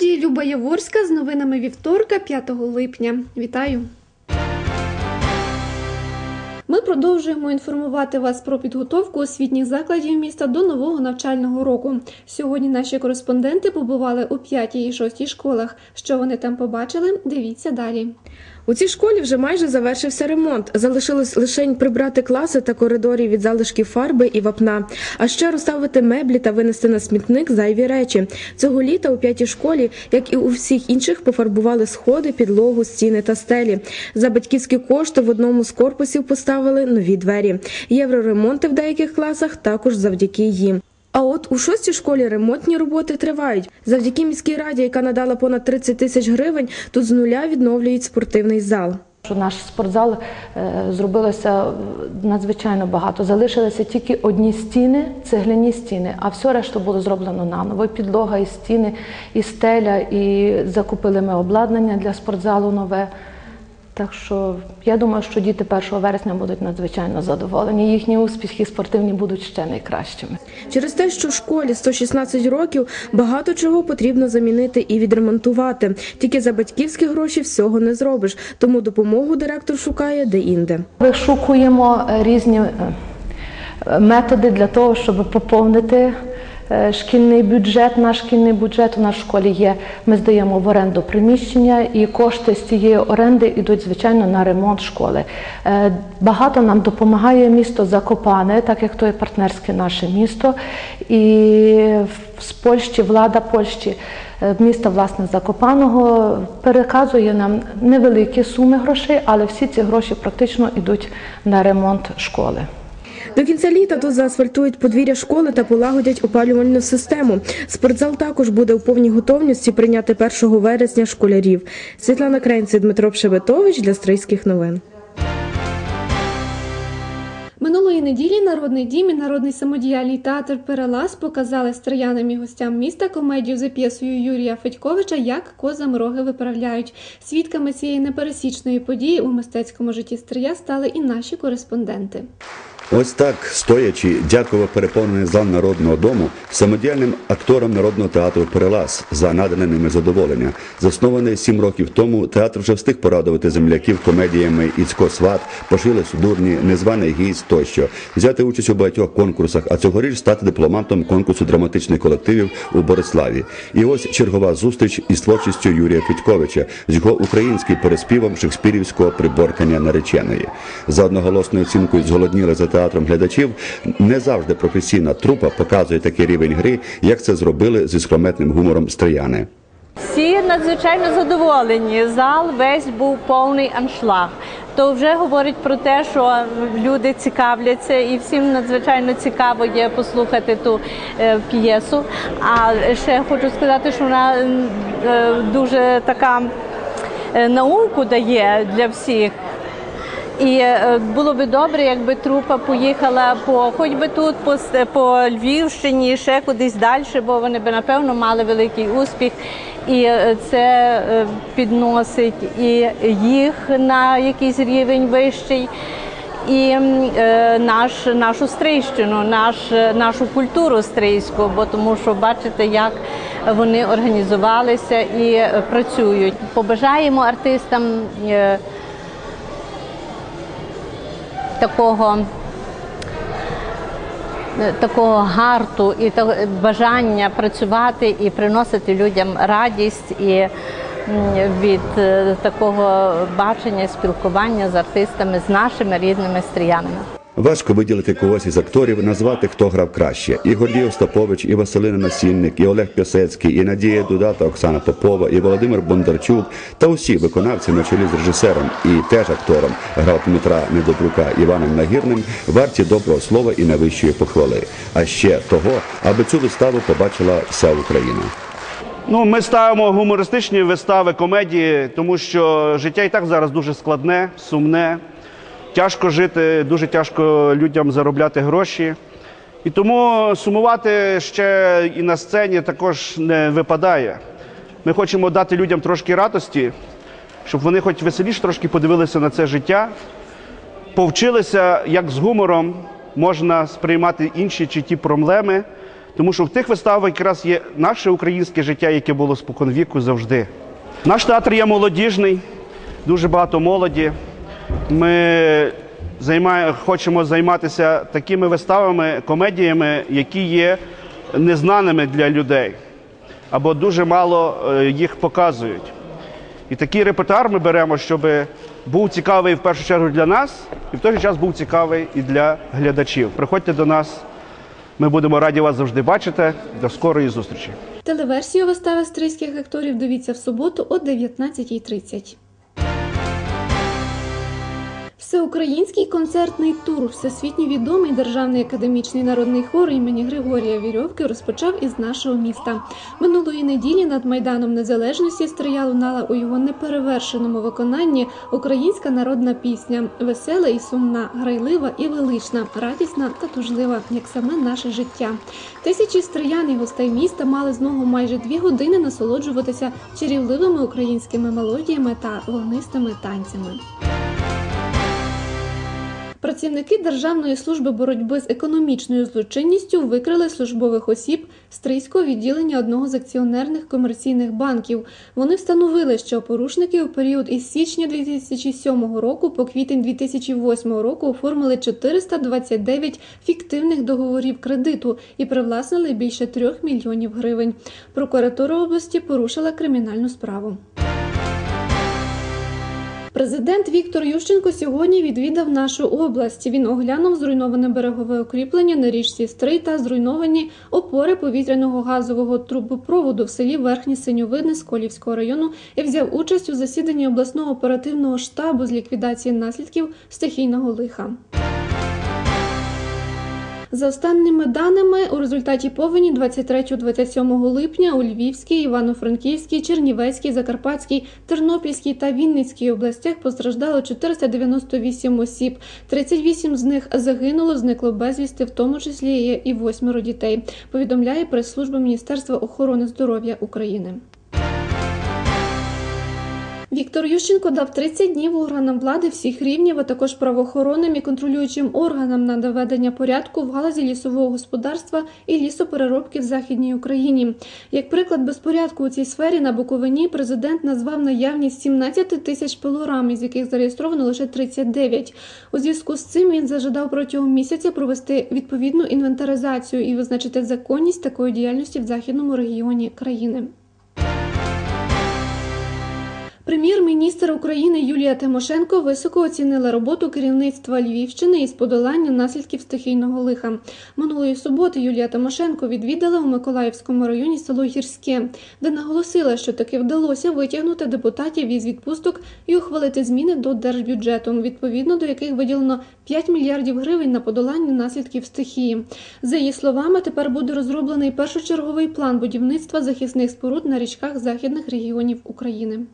студії Люба Яворська з новинами вівторка 5 липня. Вітаю! Ми продовжуємо інформувати вас про підготовку освітніх закладів міста до нового навчального року. Сьогодні наші кореспонденти побували у 5 і 6 школах. Що вони там побачили? Дивіться далі. У цій школі вже майже завершився ремонт. Залишилось лише прибрати класи та коридорі від залишків фарби і вапна, а ще розставити меблі та винести на смітник зайві речі. Цього літа у п'ятій школі, як і у всіх інших, пофарбували сходи, підлогу, стіни та стелі. За батьківські кошти в одному з корпусів поставили нові двері. Євроремонти в деяких класах також завдяки їм. А от у шостій школі ремонтні роботи тривають. Завдяки міській раді, яка надала понад 30 тисяч гривень, тут з нуля відновлюють спортивний зал. Наш спортзал е, зробилося надзвичайно багато. Залишилися тільки одні стіни, цегляні стіни, а все решта було зроблено наново. І Підлога, і стіни, і стеля, і закупили ми обладнання для спортзалу нове. Так що я думаю, що діти 1 вересня будуть надзвичайно задоволені. Їхні успіхи спортивні будуть ще найкращими. Через те, що в школі 116 років, багато чого потрібно замінити і відремонтувати. Тільки за батьківські гроші всього не зробиш, тому допомогу директор шукає де-інде. Вишукуємо е, різні е, методи для того, щоб поповнити шкільний бюджет. Наш шкільний бюджет у нас в школі є. Ми здаємо в оренду приміщення, і кошти з цієї оренди йдуть звичайно на ремонт школи. Е, Багато нам допомагає місто Закопане, так як то є партнерське наше місто. І з Польщі, влада Польщі. е, Міста власне Закопаного переказує нам невеликі суми грошей, але всі ці гроші практично йдуть на ремонт школи. До кінця літа тут заасфальтують подвір'я школи та полагодять опалювальну систему. Спортзал також буде у повній готовності прийняти 1 вересня школярів. Світлана Кренці, Дмитро Пшебетович для Стрийських новин. Минулої неділі Народний дім і народний самодіяльний театр Перелаз показали строянам і гостям міста комедію за п'єсою Юрія Федьковича Як козам роги виправляють. Свідками цієї непересічної події у мистецькому житті Стрия стали і наші кореспонденти. Ось так, стоячи, дякував переповнений зал народного дому самодіяльним акторам народного театру Перелаз за надане ними задоволення. Заснований сім років тому, театр вже встиг порадувати земляків комедіями Іцько сват, пошили судурні, незваний гість тощо, взяти участь у багатьох конкурсах, а цьогоріч стати дипломантом конкурсу драматичних колективів у Бориславі. І ось чергова зустріч із творчістю Юрія Федьковича з його українським переспівом шекспірівського приборкання нареченої. За одноголосною оцінкою зголодніли за театром глядачів. Не завжди професійна трупа показує такий рівень гри, як це зробили зі скрометним гумором стрияни. Всі надзвичайно задоволені. Зал весь був повний аншлаг. То вже говорить про те, що люди цікавляться, і всім надзвичайно цікаво є послухати ту е, п'єсу. А ще хочу сказати, що вона е, дуже така е, науку дає для всіх. І е, було би добре, якби трупа поїхала по хоч би тут, по, по Львівщині, ще кудись далі, бо вони би напевно мали великий успіх. І е, це е, підносить і їх на якийсь рівень вищий, і е, наш, нашу стрийщину, наш, нашу культуру стрийську, бо тому що бачите, як вони організувалися і працюють. Побажаємо артистам. е, такого, е, такого гарту і бажання працювати і приносити людям радість і від е, такого бачення, спілкування з артистами, з нашими рідними стріянами. Важко виділити когось із акторів, назвати хто грав краще. І Гордій Остапович, і Василина Насільник, і Олег Пісецький, і Надія Дуда та Оксана Попова, і Володимир Бондарчук та усі виконавці на чолі з режисером і теж актором грав Дмитра Недобрука Іваном Нагірним, варті доброго слова і найвищої похвали. А ще того, аби цю виставу побачила вся Україна. Ну, ми ставимо гумористичні вистави, комедії, тому що життя і так зараз дуже складне, сумне. Тяжко жити, дуже тяжко людям заробляти гроші. І тому сумувати ще і на сцені також не випадає. Ми хочемо дати людям трошки радості, щоб вони хоч веселіше трошки подивилися на це життя, повчилися, як з гумором можна сприймати інші чи ті проблеми, тому що в тих виставах якраз є наше українське життя, яке було споконвіку завжди. Наш театр є молодіжний, дуже багато молоді. Ми займає, хочемо займатися такими виставами, комедіями, які є незнаними для людей, або дуже мало е, їх показують. І такий репертуар ми беремо, щоб був цікавий в першу чергу для нас, і в той же час був цікавий і для глядачів. Приходьте до нас, ми будемо раді вас завжди бачити. До скорої зустрічі. Телеверсію вистави стрийських акторів дивіться в суботу о 19.30. Всеукраїнський концертний тур, всесвітньо відомий державний академічний народний хор імені Григорія Вірьовки розпочав із нашого міста. Минулої неділі над майданом незалежності стрия лунала у його неперевершеному виконанні українська народна пісня, весела і сумна, грайлива і велична, радісна та тужлива, як саме наше життя. Тисячі стриян і гостей міста мали змогу майже дві години насолоджуватися чарівливими українськими мелодіями та вогнистими танцями. Працівники Державної служби боротьби з економічною злочинністю викрили службових осіб Стрийського відділення одного з акціонерних комерційних банків. Вони встановили, що порушники у період із січня 2007 року по квітень 2008 року оформили 429 фіктивних договорів кредиту і привласнили більше 3 мільйонів гривень. Прокуратура області порушила кримінальну справу. Президент Віктор Ющенко сьогодні відвідав нашу область. Він оглянув зруйноване берегове укріплення на річці Стрий та зруйновані опори повітряного газового трубопроводу в селі Верхні Синьовидне Сколівського району і взяв участь у засіданні обласного оперативного штабу з ліквідації наслідків стихійного лиха. За останніми даними, у результаті повені 23-27 липня у Львівській, Івано-Франківській, Чернівецькій, Закарпатській, Тернопільській та Вінницькій областях постраждало 498 осіб. 38 з них загинуло, зникло безвісти, в тому числі і восьмеро дітей. Повідомляє прес-служба Міністерства охорони здоров'я України. Віктор Ющенко дав 30 днів органам влади всіх рівнів, а також правоохоронним і контролюючим органам на доведення порядку в галузі лісового господарства і лісопереробки в Західній Україні. Як приклад безпорядку у цій сфері на Буковині президент назвав наявність 17 тисяч пилорам, із яких зареєстровано лише 39. У зв'язку з цим він зажадав протягом місяця провести відповідну інвентаризацію і визначити законність такої діяльності в західному регіоні країни. Прем'єр-міністр України Юлія Тимошенко високо оцінила роботу керівництва Львівщини із подолання наслідків стихійного лиха. Минулої суботи Юлія Тимошенко відвідала у Миколаївському районі село Гірське, де наголосила, що таки вдалося витягнути депутатів із відпусток і ухвалити зміни до держбюджету, відповідно до яких виділено 5 мільярдів гривень на подолання наслідків стихії. За її словами, тепер буде розроблений першочерговий план будівництва захисних споруд на річках західних регіонів України.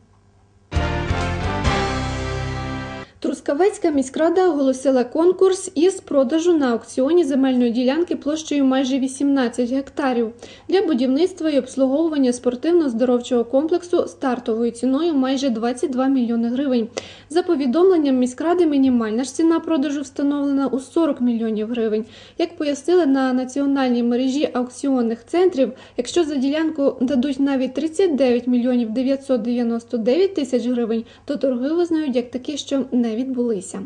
Трускавецька міськрада оголосила конкурс із продажу на аукціоні земельної ділянки площею майже 18 гектарів для будівництва і обслуговування спортивно-здоровчого комплексу стартовою ціною майже 22 мільйони гривень. За повідомленням міськради, мінімальна ж ціна продажу встановлена у 40 мільйонів гривень. Як пояснили на національній мережі аукціонних центрів, якщо за ділянку дадуть навіть 39 мільйонів 999 тисяч гривень, то торги визнають як такі, що не відбулися.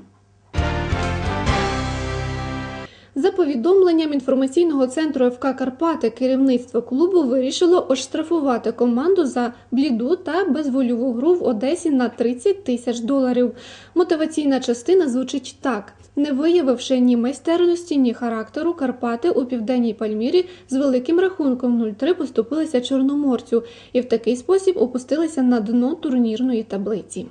За повідомленням інформаційного центру ФК Карпати, керівництво клубу вирішило оштрафувати команду за бліду та безвольову гру в Одесі на 30 тисяч доларів. Мотиваційна частина звучить так: не виявивши ні майстерності, ні характеру, Карпати у південній Пальмірі з великим рахунком 0-3 поступилися чорноморцю і в такий спосіб опустилися на дно турнірної таблиці.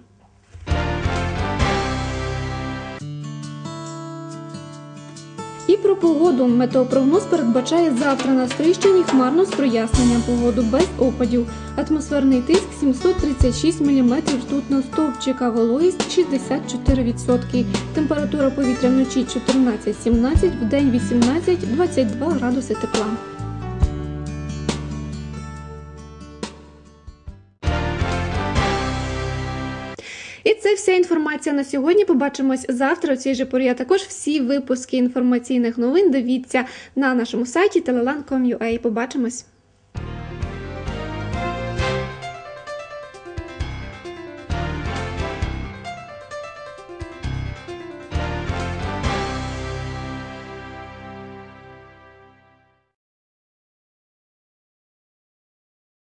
Про погоду. Метеопрогноз передбачає завтра на Стрийщині хмарно з проясненням погоду без опадів. Атмосферний тиск 736 мм ртутного стовпчика, вологість 64%. Температура повітря вночі 14-17, вдень 18-22 градуси тепла. Вся інформація на сьогодні. Побачимось завтра у цій же порі. А також всі випуски інформаційних новин дивіться на нашому сайті telelan.com.ua. Побачимось.